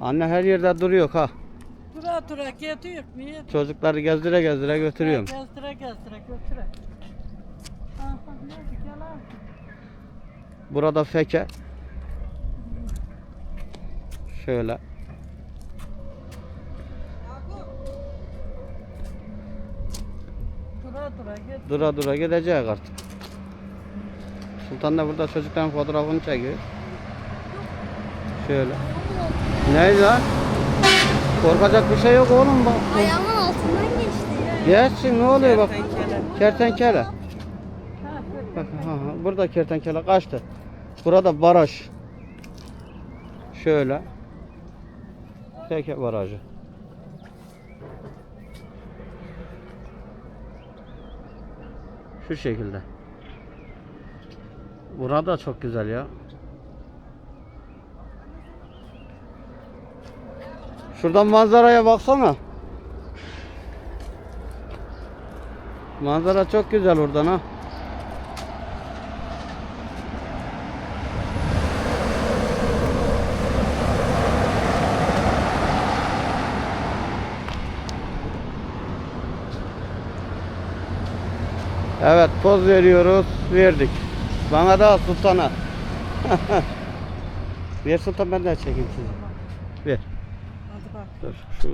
Anne her yerde duruyor ha. Dura dura gidiyor. Niye? Çocukları gezdire gezdire götürüyorum. Gezdire gezdire götüre. Burada feke. Şöyle. Dura dura. Dura dura gidecek artık. Sultan da burada çocukların fotoğrafını çekiyor. Şöyle. Neydi lan? Korkacak bir şey yok oğlum bak. Ayağımın altından geçti ya. Geçsin ne oluyor bak. Kertenkele. Ha, Bak ha, ha, burada kertenkele kaçtı. Burada baraj. Şöyle. Teke barajı. Şu şekilde. Burada çok güzel ya. Şuradan manzaraya baksana. Manzara çok güzel oradan ha. Evet poz veriyoruz. Verdik. Bana da sultana. Ver sultan ben de çekeyim sizi. Ver. Hadi bak. Dur şu